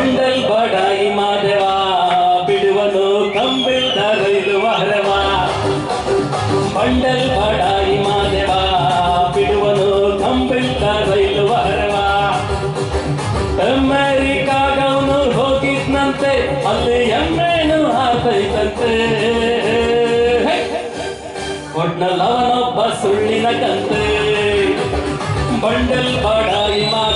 Bundle ಬಡಾಯಿ ಮಾದೇವ, ಬಿಡುವನು ಕಂಬಿಲ್ದ ರೈಲು ಹರವ ಬಂಡಲ್ ಬಡಾಯಿ ಮಾದೇವ, ಬಿಡುವನು ಕಂಬಿಲ್ದ ರೈಲು ಹರವ ಅಮೆರಿಕಾಗವನು ಹೋಗಿದ್ನಂತೆ, ಅಲ್ಲಿ ಎಮ್ಮೆನು ಹಾಕೈತಂತೆ. ಒಟ್ನಲ್ಲವನೊಬ್ಬ ಸುಳ್ಳಿನ ಕಂತೆ. ಬಂಡಲ್ ಬಡಾಯಿ ಮಾದೇವ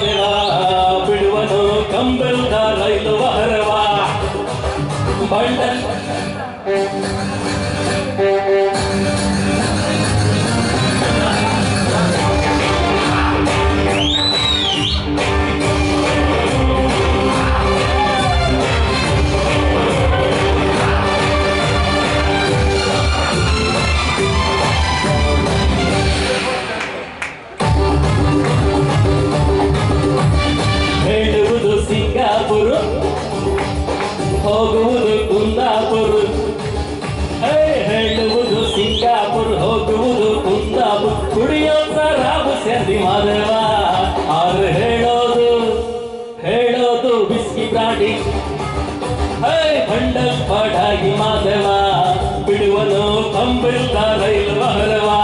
ಹೋಗುವುದು ಕುಂದಾಪುರ. ಹೇಳುವುದು ಸಿಂಗಾಪುರ, ಹೋಗುವುದು ಕುಂದಾಪುರ. ಕುಡಿಯೋ ರಾಬು ಸೇರಿ ಮಾದೇವ ಆದ್ರೆ ಹೇಳೋದು ಹೇಳೋದು ಬಿಸ್ಕಿ ಪ್ರಾಣಿ. ಹೇ ಬಂಡಲ್ ಪಾಡಾಗಿ ಮಾದೇವ ಬಿಡುವನು ಕಂಬಿಲ್ದ ರೈಲು ಬಹರವಾ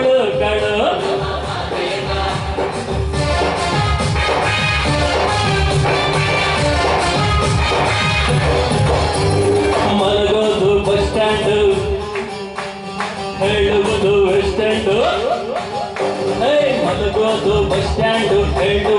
మధుగోదు బస్ స్టాండ్ రెండు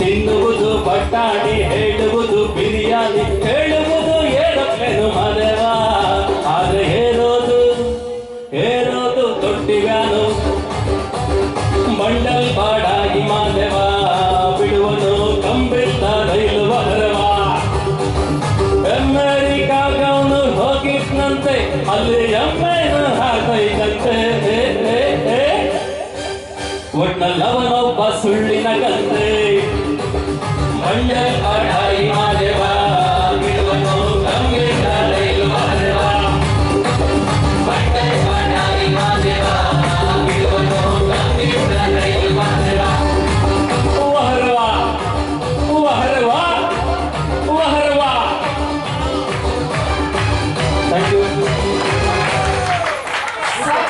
ತಿನ್ನುವುದು ಬಟ್ಟಾಡಿ ಹೇಳುವುದು ಬಿರಿಯಾನಿ, ಹೇಳುವುದು ಏರೋಪ್ಲೇನು ಮನೆವಾ ಆದ್ರೆ ಹೇರೋದು ಹೇರೋದು ತೊಟ್ಟಿಗಾನು ಮಂಡಲ್ ಬಾಡಾಗಿ ಮಾದೇವ, ಬಿಡುವನು ಕಂಬಿತ್ತ ರೈಲು ಬಹರವ ಅಮೆರಿಕಾಗವನು ಹೋಗಿದ್ನಂತೆ ಅಲ್ಲಿ ಎಮ್ಮೆನು ಹಾಕೈತಂತೆ. ಒಟ್ನಲ್ಲವನೊಬ್ಬ ಸುಳ್ಳಿನ ಕಂತೆ Anne, anne.